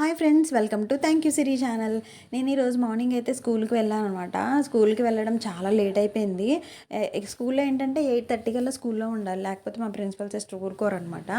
Hi friends welcome to thank you Siri channel. నేను ఈరోజు morning అయితే స్కూల్కి వెళ్ళాను అనమాట స్కూల్కి వెళ్ళడం చాలా లేట్ అయిపోయింది. స్కూల్లో ఏంటంటే ఎయిట్ థర్టీ కల్లా స్కూల్లో ఉండాలి. లేకపోతే మా ప్రిన్సిపల్ సిస్టర్ ఊరుకోరనమాట.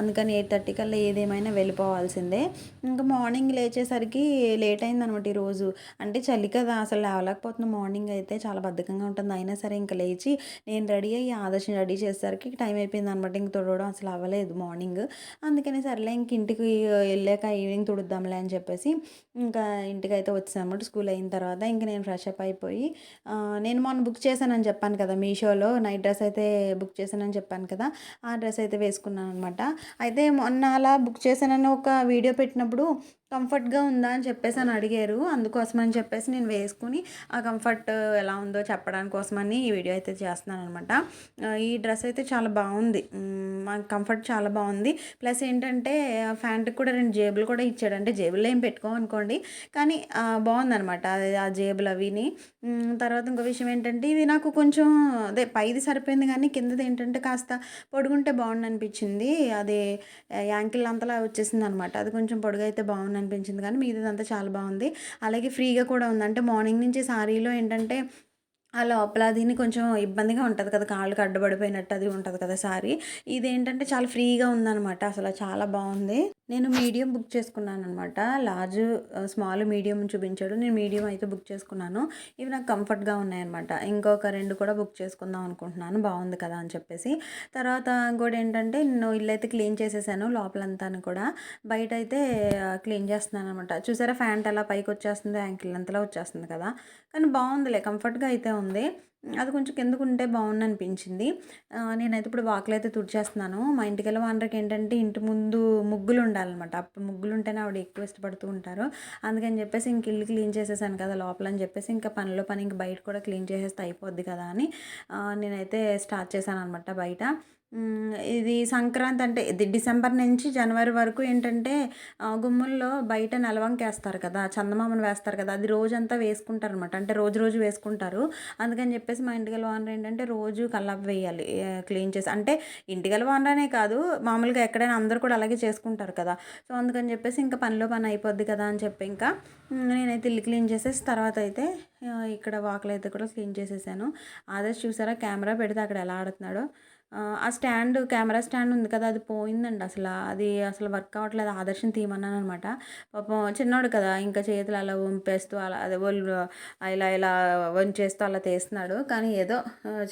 అందుకని ఎయిట్ థర్టీ కల్లా ఏదేమైనా వెళ్ళిపోవాల్సిందే. ఇంకా మార్నింగ్ లేచేసరికి లేట్ అయింది అనమాట ఈరోజు అంటే చలి కదా అసలు లేవలేకపోతున్న మార్నింగ్ అయితే చాలా బద్ధకంగా ఉంటుంది. అయినా సరే ఇంకా లేచి నేను రెడీ అయ్యి ఆదర్శం రెడీ చేసేసరికి టైం అయిపోయింది అనమాట ఇంక తొడవడం అసలు అవ్వలేదు మార్నింగ్. అందుకని సర్లే ఇంక ఇంటికి వెళ్ళాక ఈవినింగ్ తుడుద్దాంలే అని చెప్పేసి ఇంకా ఇంటికి అయితే వచ్చాము స్కూల్ అయిన తర్వాత ఇంకా నేను ఫ్రెష్ అప్ అయిపోయి నేను మొన్న బుక్ చేశానని చెప్పాను కదా మీషోలో నైట్ డ్రెస్ అయితే బుక్ చేశానని చెప్పాను కదా ఆ డ్రెస్ అయితే వేసుకున్నాను అనమాట అయితే మొన్న అలా బుక్ చేశానని ఒక వీడియో పెట్టినప్పుడు కంఫర్ట్గా ఉందా అని చెప్పేసి అని అడిగారు. అందుకోసమని చెప్పేసి నేను వేసుకుని ఆ కంఫర్ట్ ఎలా ఉందో చెప్పడానికి కోసమని ఈ వీడియో అయితే చేస్తున్నాను అనమాట ఈ డ్రెస్ అయితే చాలా బాగుంది. మాకు కంఫర్ట్ చాలా బాగుంది. ప్లస్ ఏంటంటే ఫ్యాంట్కి కూడా రెండు జేబులు కూడా ఇచ్చాడు అంటే జేబుల్లో ఏం పెట్టుకోమనుకోండి. కానీ బాగుందనమాట అది ఆ జేబులు అవిని. తర్వాత ఇంకో విషయం ఏంటంటే ఇది నాకు కొంచెం అదే పైది సరిపోయింది కానీ కిందది ఏంటంటే కాస్త పొడుగుంటే బాగుండి అనిపించింది అది యాంకిల్ అంతలా వచ్చేసింది అనమాట అది కొంచెం పొడుగు అయితే బాగుంది అనిపించింది. కానీ మిగతాదంతా చాలా బాగుంది. అలాగే ఫ్రీగా కూడా ఉంది. అంటే మార్నింగ్ నుంచి సారీలో ఏంటంటే ఆ లోపల దీన్ని కొంచెం ఇబ్బందిగా ఉంటుంది కదా. కాళ్ళకి అడ్డుపడిపోయినట్టు అది ఉంటుంది కదా సారీ. ఇది ఏంటంటే చాలా ఫ్రీగా ఉందన్నమాట. అసలు చాలా బాగుంది. నేను మీడియం బుక్ చేసుకున్నాను అనమాట లార్జ్ స్మాల్ మీడియం చూపించాడు. నేను మీడియం అయితే బుక్ చేసుకున్నాను. ఇవి నాకు కంఫర్ట్గా ఉన్నాయన్నమాట. ఇంకొక రెండు కూడా బుక్ చేసుకుందాం అనుకుంటున్నాను. బాగుంది కదా అని చెప్పేసి. తర్వాత ఇంకోటి ఏంటంటే నేను ఇల్లు అయితే క్లీన్ చేసేసాను లోపలంతాను కూడా. బయట అయితే క్లీన్ చేస్తున్నాను అనమాట చూసారా ఫ్యాంట్ ఎలా పైకి వచ్చేస్తుంది యాంకిల్ అంతలా వచ్చేస్తుంది కదా. కానీ బాగుందిలే కంఫర్ట్గా అయితే ఉంది. అది కొంచెం కిందకు ఉంటే బాగుంది అనిపించింది. నేనైతే ఇప్పుడు వాకిలు అయితే తుడిచేస్తున్నాను. మా ఇంటికి వెళ్ళే ఏంటంటే ఇంటి ముందు ముగ్గులు ఉండాలన్నమాట అప్పుడు ముగ్గులు ఉంటేనే ఆవిడ ఎక్కువ ఇష్టపడుతూ ఉంటారు. అందుకని చెప్పేసి ఇంక ఇల్లు క్లీన్ చేసేసాను కదా లోపల అని చెప్పేసి ఇంకా పనిలో పని ఇంక బయట కూడా క్లీన్ చేసేస్తే అయిపోద్ది కదా అని నేనైతే స్టార్ట్ చేశాను అనమాట బయట. ఇది సంక్రాంతి అంటే ఇది డిసెంబర్ నుంచి జనవరి వరకు ఏంటంటే గుమ్ముల్లో బయట నెలవంక వేస్తారు కదా చందమామను వేస్తారు కదా అది రోజంతా వేసుకుంటారు అనమాట అంటే రోజు రోజు వేసుకుంటారు. అందుకని చెప్పేసి మా ఇంటికి ఓనర్ ఏంటంటే రోజు కల్లాపి వేయాలి క్లీన్ చేసి. అంటే ఇంటికి ఓనర్ అనే కాదు మామూలుగా ఎక్కడైనా అందరూ కూడా అలాగే చేసుకుంటారు కదా. సో అందుకని చెప్పేసి ఇంకా పనిలో పని అయిపోద్ది కదా అని చెప్పి ఇంకా నేనైతే ఇల్లు క్లీన్ చేసేసి తర్వాత అయితే ఇక్కడ వాకులు అయితే కూడా క్లీన్ చేసేసాను. ఆదర్శ్ చూసారా? కెమెరా పెడితే అక్కడ ఎలా ఆడుతున్నాడో. ఆ, స్టాండ్ కెమెరా స్టాండ్ ఉంది కదా అది పోయిందండి అసలు. అది అసలు వర్క్ అవ్వట్లేదు. ఆదర్శం తీయమన్నాను అనమాట. పాపం చిన్నోడు కదా ఇంకా చేతులు అలా వంపేస్తూ అలా అదే వాళ్ళు ఇలా ఇలా వంచేస్తూ అలా తీస్తున్నాడు. కానీ ఏదో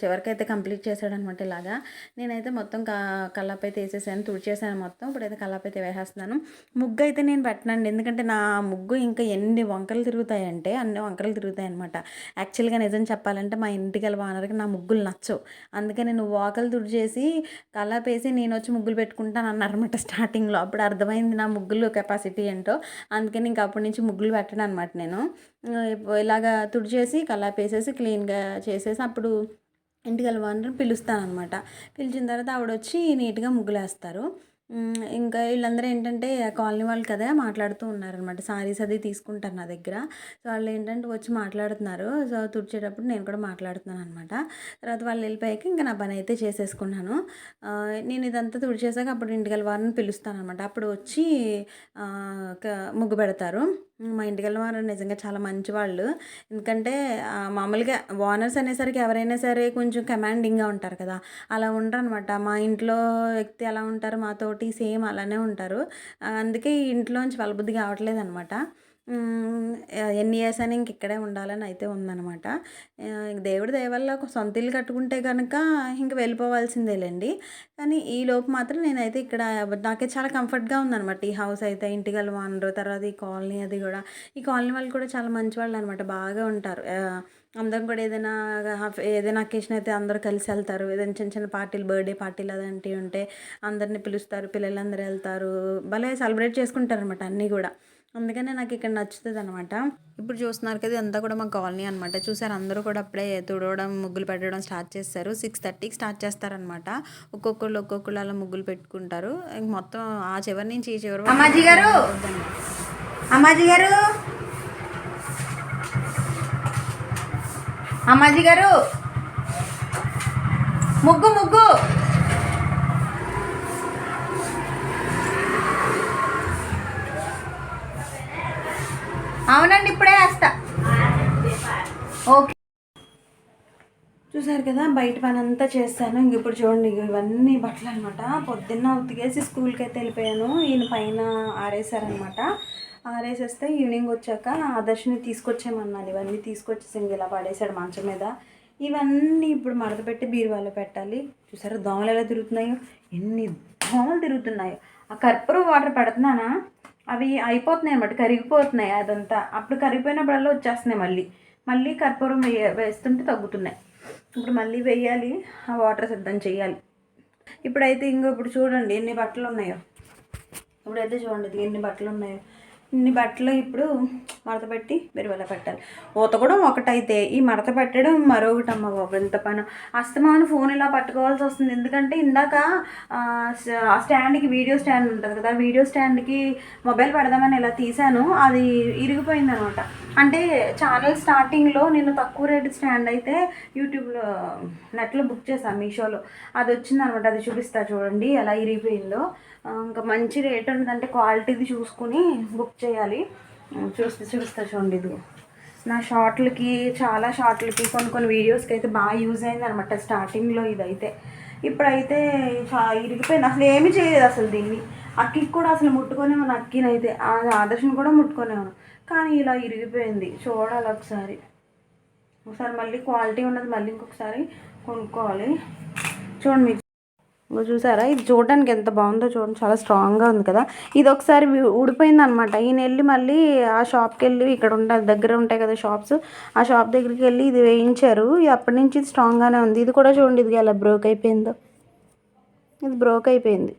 చివరికైతే కంప్లీట్ చేశాడనమాట ఇలాగా. నేనైతే మొత్తం క కల్లాపై తీసేసాను తుడిచేసాను మొత్తం. ఇప్పుడైతే కల్లాపై అయితే వేసేస్తున్నాను ముగ్గు అయితే నేను పెట్టనండి. ఎందుకంటే నా ముగ్గు ఇంకా ఎన్ని వంకలు తిరుగుతాయంటే అన్ని వంకలు తిరుగుతాయి అనమాట యాక్చువల్గా నిజం చెప్పాలంటే మా ఇంటికి వెళ్ళి వానరికి నా ముగ్గులు నచ్చవు. అందుకే నేను వాకలు తుడిచేసి కల్లాపేసి నేను వచ్చి ముగ్గులు పెట్టుకుంటాను అన్నమాట స్టార్టింగ్లో. అప్పుడు అర్థమైంది నా ముగ్గులు కెపాసిటీ ఏంటో. అందుకని ఇంకా అప్పటి నుంచి ముగ్గులు పెట్టడం అనమాట నేను ఇలాగా తుడిచేసి కల్లాపేసేసి క్లీన్గా చేసేసి అప్పుడు ఇంటికి వెళ్ళమని పిలుస్తాను అనమాట పిలిచిన తర్వాత ఆవిడ వచ్చి నీట్గా ముగ్గులు వేస్తారు ఇంకా వీళ్ళందరూ ఏంటంటే కాలనీ వాళ్ళు కదా మాట్లాడుతూ ఉన్నారనమాట సారీస్ అది తీసుకుంటారు నా దగ్గర. సో వాళ్ళు ఏంటంటే వచ్చి మాట్లాడుతున్నారు. సో తుడిచేటప్పుడు నేను కూడా మాట్లాడుతున్నాను అనమాట తర్వాత వాళ్ళు వెళ్ళిపోయాక ఇంకా నా పని అయితే చేసేసుకున్నాను. నేను ఇదంతా తుడిచేసాక అప్పుడు ఇంటికి వెళ్ళి వారిని పిలుస్తాను అనమాట అప్పుడు వచ్చి ముగ్గు పెడతారు. మా ఇంటికి వారు నిజంగా చాలా మంచి వాళ్ళు ఎందుకంటే మామూలుగా ఓనర్స్ అనేసరికి ఎవరైనా సరే కొంచెం కమాండింగ్గా ఉంటారు కదా. అలా ఉండరు అనమాట మా ఇంట్లో వ్యక్తి ఎలా ఉంటారు మాతోటి సేమ్ అలానే ఉంటారు. అందుకే ఈ ఇంట్లోంచి వాళ్ళ కావట్లేదు అనమాట ఎన్ని ఇయర్స్ అని ఇంక ఇక్కడే ఉండాలని అయితే ఉందన్నమాట. దేవుడి దయ ఒక సొంత ఇల్లు కట్టుకుంటే కనుక ఇంక వెళ్ళిపోవాల్సిందేలేండి. కానీ ఈ లోపు మాత్రం నేనైతే ఇక్కడ నాకే చాలా కంఫర్ట్గా ఉందన్నమాట. ఈ హౌస్ అయితే ఇంటికల్ వెళ్ళమన్నారు తర్వాత ఈ కాలనీ అది కూడా. ఈ కాలనీ వాళ్ళు కూడా చాలా మంచి వాళ్ళు అనమాట బాగా ఉంటారు. అందరం కూడా ఏదైనా హాఫ్- ఏదైనా అకేషన్ అయితే అందరూ కలిసి వెళ్తారు. ఏదైనా చిన్న చిన్న పార్టీలు బర్త్డే పార్టీలు అదంటివి ఉంటే అందరిని పిలుస్తారు పిల్లలందరూ వెళ్తారు. భలే సెలబ్రేట్ చేసుకుంటారు అనమాట అన్నీ కూడా. అందుకనే నాకు ఇక్కడ నచ్చుతుంది అనమాట ఇప్పుడు చూస్తున్నారు కదా ఇదంతా కూడా మా కాలనీ అనమాట చూసారు అందరూ కూడా అప్పుడే తుడవడం ముగ్గులు పెట్టడం స్టార్ట్ చేస్తారు. సిక్స్ థర్టీకి స్టార్ట్ చేస్తారనమాట ఒక్కొక్కళ్ళు ఒక్కొక్కళ్ళు అలా ముగ్గులు పెట్టుకుంటారు. ఇంక మొత్తం ఆ చివరి నుంచి ఈ చివరి వరకు అమ్మాజీ గారు! అమ్మాజీ గారు! అమ్మాజీ గారు! ముగ్గు ముగ్గు! అవునండి ఇప్పుడే వేస్తా ఓకే. చూసారు కదా బయట పని అంతా చేస్తాను. ఇంక ఇప్పుడు చూడండి ఇవన్నీ బట్టలు అనమాట పొద్దున్న ఉతికేసి స్కూల్కి అయితే వెళ్ళిపోయాను. ఈయన పైన ఆరేసారనమాట ఆరేసేస్తే ఈవినింగ్ వచ్చాక ఆదర్శని తీసుకొచ్చేయమన్నాను. ఇవన్నీ తీసుకొచ్చేసి ఇంక ఇలా పడేసాడు మంచం మీద. ఇవన్నీ ఇప్పుడు మడత పెట్టి బీరువాలో పెట్టాలి. చూసారా దోమలు ఎలా తిరుగుతున్నాయో? ఎన్ని దోమలు తిరుగుతున్నాయో. ఆ కర్పూర వాటర్ పెడుతున్నానా? అవి అయిపోతున్నాయి అనమాట కరిగిపోతున్నాయి అదంతా. అప్పుడు కరిగిపోయినప్పుడల్లా వచ్చేస్తున్నాయి మళ్ళీ. మళ్ళీ కర్పూరం వేయ వేస్తుంటే తగ్గుతున్నాయి. ఇప్పుడు మళ్ళీ వేయాలి ఆ వాటర్ సిద్ధం చేయాలి. ఇప్పుడైతే ఇంకో ఇప్పుడు చూడండి ఎన్ని బట్టలు ఉన్నాయో. ఇప్పుడైతే చూడండి ఎన్ని బట్టలు ఉన్నాయో. ఇన్ని బట్టలు ఇప్పుడు మడత పెట్టి బెరువల పెట్టాలి. ఊత కూడా ఒకటైతే. ఈ మడత పెట్టడం మరొకటి అమ్మ బాబు ఎంత పని. అస్తమాను ఫోన్ ఇలా పట్టుకోవాల్సి వస్తుంది. ఎందుకంటే ఇందాక ఆ, ఆ స్టాండ్కి వీడియో స్టాండ్ ఉంటుంది కదా వీడియో స్టాండ్కి మొబైల్ పెడదామని ఇలా తీసాను అది ఇరిగిపోయింది అనమాట అంటే ఛానల్ స్టార్టింగ్లో నేను తక్కువ రేటు స్టాండ్ అయితే యూట్యూబ్లో నెట్లో బుక్ చేశాను మీషోలో. అది వచ్చింది అనమాట అది చూపిస్తా చూడండి ఎలా ఇరిగిపోయిందో. ఇంకా మంచి రేట్ ఉందంటే క్వాలిటీది చూసుకుని బుక్ చేయాలి. చూస్తే చూపిస్తా చూడండి ఇది నా షార్ట్లకి చాలా షార్ట్లకి కొన్ని కొన్ని వీడియోస్కి అయితే బాగా యూజ్ అయింది అనమాట స్టార్టింగ్లో ఇదైతే. ఇప్పుడైతే చా ఇరిగిపోయింది. అసలు ఏమీ చేయలేదు అసలు దీన్ని. అక్కికి కూడా అసలు ముట్టుకునేవాను అక్కినైతే. ఆ ఆదర్శను కూడా ముట్టుకునేవాను కానీ ఇలా ఇరిగిపోయింది. చూడాలి ఒకసారి. ఒకసారి మళ్ళీ క్వాలిటీ ఉన్నది మళ్ళీ ఇంకొకసారి కొనుక్కోవాలి. చూడండి ఇంకో చూసారా? ఇది చూడడానికి ఎంత బాగుందో చూడండి. చాలా స్ట్రాంగ్గా ఉంది కదా. ఇది ఒకసారి ఊడిపోయింది అనమాట ఈయన వెళ్ళి మళ్ళీ ఆ షాప్కి వెళ్ళి ఇక్కడ ఉండే దగ్గర ఉంటాయి కదా షాప్స్. ఆ షాప్ దగ్గరికి వెళ్ళి ఇది వేయించారు. ఇది అప్పటి నుంచి ఇది స్ట్రాంగ్గానే ఉంది. ఇది కూడా చూడండి ఇది ఎలా బ్రోక్ అయిపోయిందో. ఇది బ్రోక్ అయిపోయింది.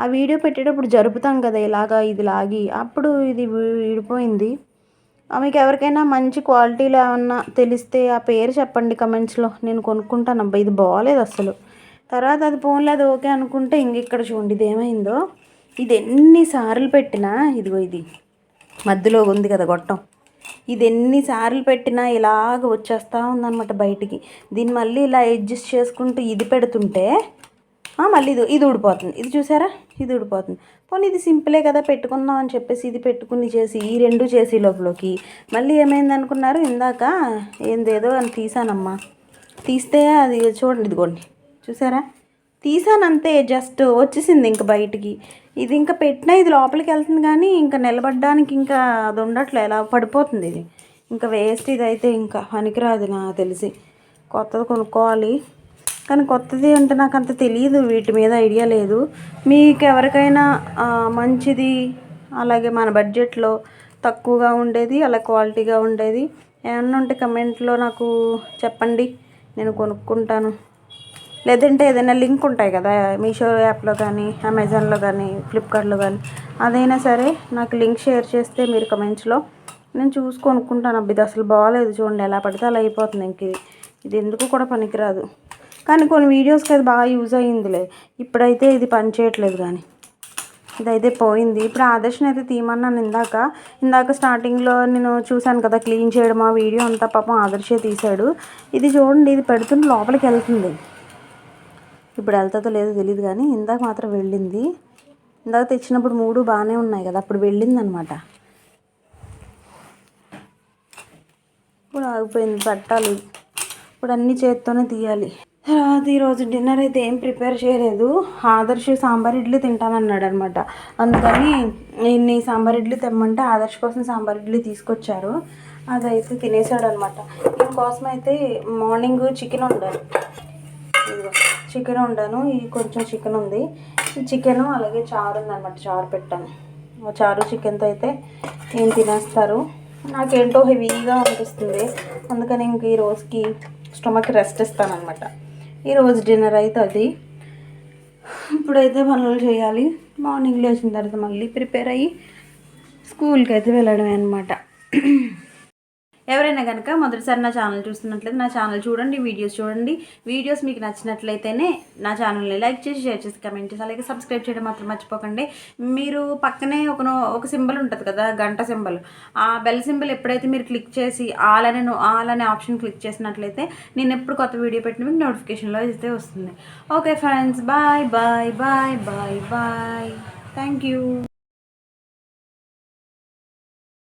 ఆ వీడియో పెట్టేటప్పుడు జరుపుతాం కదా ఇలాగా ఇది లాగి. అప్పుడు ఇది విడిపోయింది. ఆ, మీకు ఎవరికైనా మంచి క్వాలిటీలో ఏమన్నా తెలిస్తే ఆ పేరు చెప్పండి కమెంట్స్లో. నేను కొనుక్కుంటాను అబ్బా ఇది బాగాలేదు అసలు. తర్వాత అది పోన్లే అది ఓకే అనుకుంటే ఇంక ఇక్కడ చూడండి ఇది ఏమైందో ఇది ఎన్నిసార్లు పెట్టినా ఇదిగో ఇది మధ్యలో ఉంది కదా గొట్టం. ఇది ఎన్నిసార్లు పెట్టినా ఇలాగ వచ్చేస్తూ ఉందన్నమాట బయటికి. దీన్ని మళ్ళీ ఇలా అడ్జస్ట్ చేసుకుంటూ ఇది పెడుతుంటే మళ్ళీ ఇది ఇది ఊడిపోతుంది. ఇది చూసారా? ఇది ఊడిపోతుంది. పోనీ ఇది సింపులే కదా పెట్టుకుందాం అని చెప్పేసి ఇది పెట్టుకుని చేసి ఈ రెండు చేసి లోపలికి. మళ్ళీ ఏమైంది అనుకున్నారు? ఇందాక ఏందేదో అని తీసానమ్మా. తీస్తే అది చూడండి ఇదిగోండి. చూసారా? తీసాను అంతే జస్ట్ వచ్చేసింది ఇంకా బయటికి. ఇది ఇంకా పెట్టినా ఇది లోపలికి వెళ్తుంది కానీ ఇంకా నిలబడడానికి ఇంకా అది ఉండట్లే ఇలా పడిపోతుంది ఇది. ఇంకా వేస్ట్ ఇది అయితే ఇంకా పనికిరాదు నాకు తెలిసి. కొత్తది కొనుక్కోవాలి. కానీ కొత్తది అంటే నాకు అంత తెలియదు వీటి మీద ఐడియా లేదు. మీకు ఎవరికైనా మంచిది అలాగే మన బడ్జెట్లో తక్కువగా ఉండేది అలా క్వాలిటీగా ఉండేది ఏమన్నా ఉంటే కమెంట్లో నాకు చెప్పండి. నేను కొనుక్కుంటాను. లేదంటే ఏదైనా లింక్ ఉంటాయి కదా మీషో యాప్లో కానీ అమెజాన్లో కానీ ఫ్లిప్కార్ట్లో కానీ అదైనా సరే నాకు లింక్ షేర్ చేస్తే మీరు కమెంట్స్లో నేను చూసి కొనుక్కుంటాను అబ్బా ఇది అసలు బాగాలేదు చూడండి ఎలా పడితే అలా అయిపోతుంది ఇంక ఇది. ఇది ఎందుకు కూడా పనికిరాదు. కానీ కొన్ని వీడియోస్కి అది బాగా యూజ్ అయ్యిందిలే. ఇప్పుడైతే ఇది పని చేయట్లేదు కానీ. ఇదైతే పోయింది. ఇప్పుడు ఆదర్శన అయితే తీయమన్నాను ఇందాక. ఇందాక స్టార్టింగ్లో నేను చూశాను కదా క్లీన్ చేయడం ఆ వీడియో అంతా పాపం ఆదర్శే తీశాడు. ఇది చూడండి ఇది పెడుతుంటే లోపలికి వెళ్తుంది. ఇప్పుడు వెళ్తుందో లేదో తెలియదు కానీ ఇందాక మాత్రం వెళ్ళింది. ఇందాక తెచ్చినప్పుడు మూడు బాగానే ఉన్నాయి కదా అప్పుడు వెళ్ళిందనమాట. ఇప్పుడు ఆగిపోయింది పట్టాలి. ఇప్పుడు అన్ని చేత్తోనే తీయాలి. తర్వాత ఈరోజు డిన్నర్ అయితే ఏం ప్రిపేర్ చేయలేదు. ఆదర్శ సాంబార్ ఇడ్లీ తింటానన్నాడు అనమాట అందుకని ఇన్ని సాంబార్ ఇడ్లీ తెమ్మంటే ఆదర్శ కోసం సాంబార్ ఇడ్లీ తీసుకొచ్చారు. అదైతే తినేసాడు అనమాట దీనికోసం అయితే మార్నింగ్ చికెన్ ఉండాలి చికెన్ వండాను. ఇది కొంచెం చికెన్ ఉంది. ఈ చికెన్ అలాగే చారు ఉందన్నమాట. చారు పెట్టాను. చారు చికెన్తో అయితే ఏం తినేస్తారు. నాకేంటో హెవీగా అనిపిస్తుంది. అందుకని ఇంక ఈ రోజుకి స్టమక్ రెస్ట్ ఇస్తానమాట ఈరోజు డిన్నర్ అయితే అది. ఇప్పుడైతే పనులు చేయాలి. మార్నింగ్ లేచిన తర్వాత మళ్ళీ ప్రిపేర్ అయ్యి స్కూల్కి అయితే వెళ్ళడమే అనమాట ఎవరైనా కనుక మొదటిసారి నా ఛానల్ చూస్తున్నట్లయితే నా ఛానల్ చూడండి వీడియోస్ చూడండి. వీడియోస్ మీకు నచ్చినట్లయితేనే నా ఛానల్ని లైక్ చేసి షేర్ చేసి కమెంట్ చేసి అలాగే సబ్స్క్రైబ్ చేయడం మాత్రం మర్చిపోకండి. మీరు పక్కనే ఒక ఒక సింబల్ ఉంటుంది కదా గంట సింబల్. ఆ బెల్ సింబల్ ఎప్పుడైతే మీరు క్లిక్ చేసి ఆల్ అనే ఆల్ అనే ఆప్షన్ క్లిక్ చేసినట్లయితే నేను ఎప్పుడు కొత్త వీడియో పెట్టిన మీకు నోటిఫికేషన్లో అయితే వస్తుంది. Okay friends bye bye bye bye bye. Thank you.